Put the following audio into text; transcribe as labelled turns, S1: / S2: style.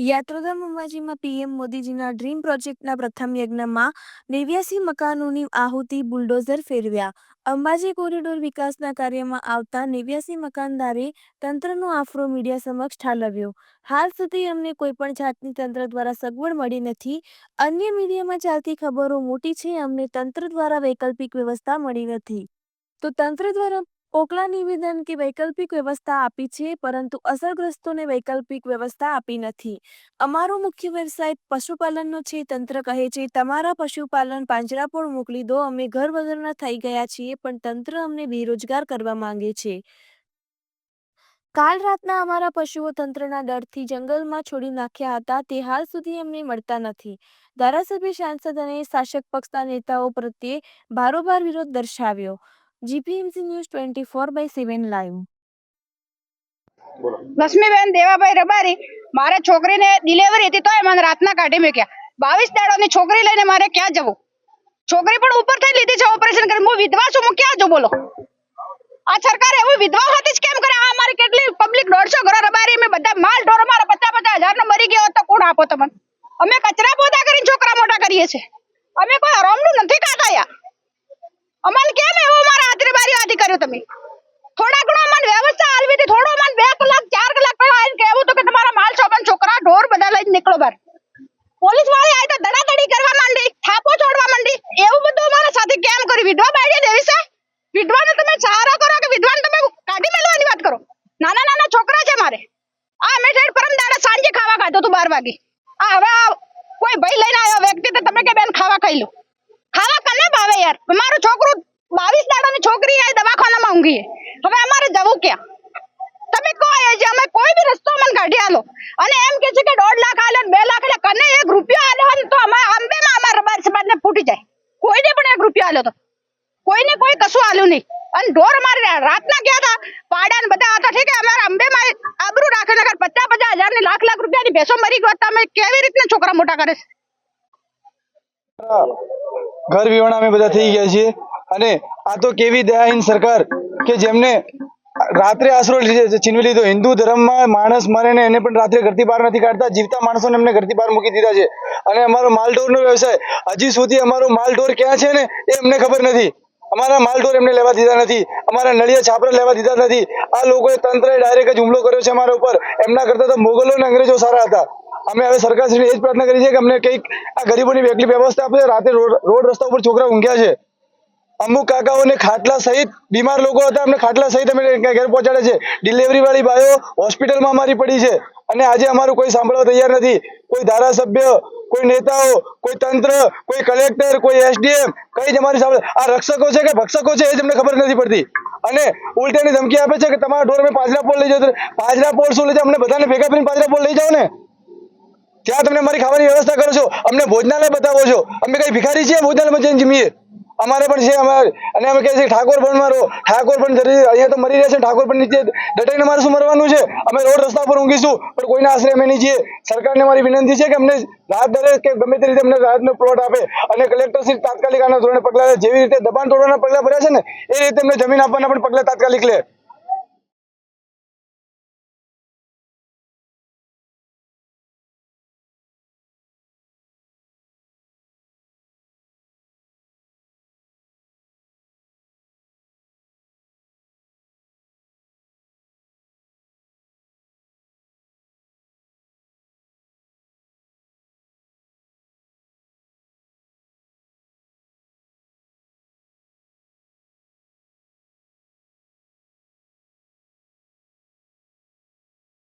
S1: યાત્રાધામ અંબાજીમાં PM મોદીજીના dream પ્રોજેક્ટના પ્રથમ યજ્ઞમાં નેવ્યાસી મકાનોની આહુતિ બુલડોઝર ફેરવ્યા. અંબાજી કોરિડોર વિકાસના કાર્યમાં આવતા નેવ્યાસી મકાનદારે તંત્રનો આફરો મીડિયા સમક્ષ ઠાલવ્યો. હાલ સુધી અમને કોઈપણ જાતની તંત્ર દ્વારા સગવડ મળી નથી. અન્ય મીડિયામાં ચાલતી ખબરો મોટી છે, અમને તંત્ર દ્વારા વૈકલ્પિક વ્યવસ્થા મળી નથી. તો તંત્ર દ્વારા પોકલા નિવેદન કે વૈકલ્પિક વ્યવસ્થા આપી છે, પરંતુ અસરગ્રસ્તોને વૈકલ્પિક વ્યવસ્થા આપી નથી. અમારો મુખ્ય વ્યવસાય પશુપાલનનો છે, તંત્ર કહે છે, તમારા પશુપાલન પાંજરાપોળ મોકલી દો, અમે ઘર વગરના થઈ ગયા છીએ, પણ તંત્ર અમને બેરોજગાર કરવા માંગે છે. કાલ રાતના અમારા પશુઓ તંત્રના ડરથી જંગલમાં છોડી નાખ્યા હતા, તે હાલ સુધી અમને મળતા નથી. ધારાસભ્ય, સાંસદ અને શાસક પક્ષના નેતાઓ પ્રત્યે ભારોભાર વિરોધ દર્શાવ્યો. GPMC news twenty four by seven live
S2: Laxmiben Devabhai Rabari મારે છોકરીને ડિલિવરી હતી તોય મને રાતના કાઢી મૂક્યા. બાવીસ દાડોની છોકરી લઈને મારે ક્યાં જવું? છોકરી પણ ઉપર થઈ લીધી છે ઓપરેશન કરી. હું વિધવા છું હું ક્યાં જઉં બોલો? આ સરકાર એવું વિધવા હતી જ કેમ કરે? આ મારી કેટલી પબ્લિક દોઢસો ઘરો રબારી મેં બધા માલ ઢોર મારા પચાસ પચાસ હજાર નો મરી ગયો તો કોણ આપો તમને? અમે કચરા પોતા કરીને છોકરા મોટા કરીએ છે અમે કોઈ હરામનું નથી ખાતા યાર અમને કેમ એવું અમારા હાથરી બારી હાથી કર્યું તમે? થોડા ઘણો મન વ્યવસ્થા હાલવી હતી. થોડો મન બે કલાક, ચાર કલાક પહેલા આવીને કહેવું તો કે તમારા માલ સામાન છોકરા ઢોર બધા લઈને નીકળો બહાર. પોલીસ વાળી આવી તો દડાદડી કરવા માંડી, થાપો છોડવા માંડી. એવું બધું અમારા સાથે કેમ કર્યું? વિધવા બાળી દેવી છે વિધવાને તમે સહારો કરો કે વિધવાને તમે કાઢી મેળવાની વાત કરો? નાના નાના છોકરા છે મારે. આ મેં ઠેઠ પરમ દાડા સાંજે ખાવા ખાધું તું બાર વાગે. આ હવે કોઈ ભાઈ લઈને આવ્યો વ્યક્તિ તો તમે કે બેન ખાવા ખાઈ લો. ખાવા કને ભાવે યાર? મારું છોકરું બાવીસ દાડાની છોકરી આ દવાખાનામાં ઊંઘી. હવે અમારે જવું ક્યાં? તમે કહો એ જે અમે કોઈ બી રસ્તો મને કાઢી આલો. અને એમ કે છે કે દોઢ લાખ આલે બે લાખ એટલે કને એક રૂપિયો આલે હોય તો અમે અંબેમાં અમારા રબાર સમાજને ફૂટી જાય. કોઈને પણ એક રૂપિયો આલ્યો તો. કોઈને કોઈ કશું આલ્યું નહીં. અને ઢોર અમારે રાતના ગયા હતા પાડા બધા હતા, ઠીક અમારા અંબેમાં આબરૂ રાખે નગર પચાસ પચાસ હજારની લાખ લાખ રૂપિયાની ભેંસો મરી ગયો તમે કેવી રીતના છોકરા મોટા કરે
S3: ઘર વિહોણા અમે બધા થઈ ગયા છીએ. અને આ તો કેવી દયાહીન સરકાર કે જેમને રાત્રે આશરો છીનવી લીધો. હિન્દુ ધર્મમાં માણસ મરે ને એને પણ રાત્રે ઘરથી બહાર નથી કાઢતા. જીવતા માણસોને એમને ઘરથી બહાર મૂકી દીધા છે. અને અમારો માલઢોરનો વ્યવસાય, હજી સુધી અમારો માલઢોર ક્યાં છે ને, એ અમને ખબર નથી. અમારા માલઢોર એમને લેવા દીધા નથી. અમારા નળિયા છાપરા લેવા દીધા નથી. આ લોકોએ તંત્રએ ડાયરેક્ટ જ હુમલો કર્યો છે અમારા ઉપર. એમના કરતાં તો મોગલો અને અંગ્રેજો સારા હતા. અમે હવે સરકારશ્રીને એ જ પ્રાર્થના કરી છે કે અમને કંઈક આ ગરીબોની એકલી વ્યવસ્થા આપે. રાતે રોડ રસ્તા ઉપર છોકરા ઊંઘ્યા છે. અમુક કાકાઓને ખાટલા સહિત, બીમાર લોકો હતા અમને ખાટલા સહિત અમે ઘેર પહોંચાડે છે. ડિલિવરી વાળી બાયો હોસ્પિટલમાં અમારી પડી છે અને આજે અમારું કોઈ સાંભળવા તૈયાર નથી. કોઈ ધારાસભ્ય, કોઈ નેતાઓ, કોઈ તંત્ર, કોઈ કલેક્ટર, કોઈ એસડીએમ કઈ જ અમારી સાંભળે આ રક્ષકો છે કે ભક્ષકો છે એ જ અમને ખબર નથી પડતી. અને ઉલટાની ધમકી આપે છે કે તમારા ઢોર અમે પાજરા પોળ લઈ જાઓ પાંજરા પોળ શું લઈ જાઓ? અમને બધાને ભેગા કરીને પાજરા પોળ લઈ જાઓ ને ત્યાં તમે અમારી ખાવાની વ્યવસ્થા કરો છો. અમને ભોજનાલય બતાવો છો. અમે કઈ ભિખારી છીએ? ભોજનાલયમાં જઈને જમીએ. અમારે પણ છે અમારે અને અમે કહીએ છીએ ઠાકોર પણ મારો, ઠાકોર પણ અહીંયા તો મરી રહ્યા છે, ઠાકોર પણ નીચે દટાઈને મારે શું મરવાનું છે? અમે રોડ રસ્તા પર ઊંઘીશું, પણ કોઈના આશરે અમે નહીં જઈએ સરકારને મારી વિનંતી છે કે અમને રાહત દરે કે ગમે તે રીતે અમને રાહતનો પ્લોટ આપે અને કલેક્ટર શ્રી તાત્કાલિક આના ધોરણે પગલાં જેવી રીતે દબાણ તોડવાના પગલાં ભર્યા છે ને, એ રીતે અમને જમીન આપવાના પણ પગલાં તાત્કાલિક લે.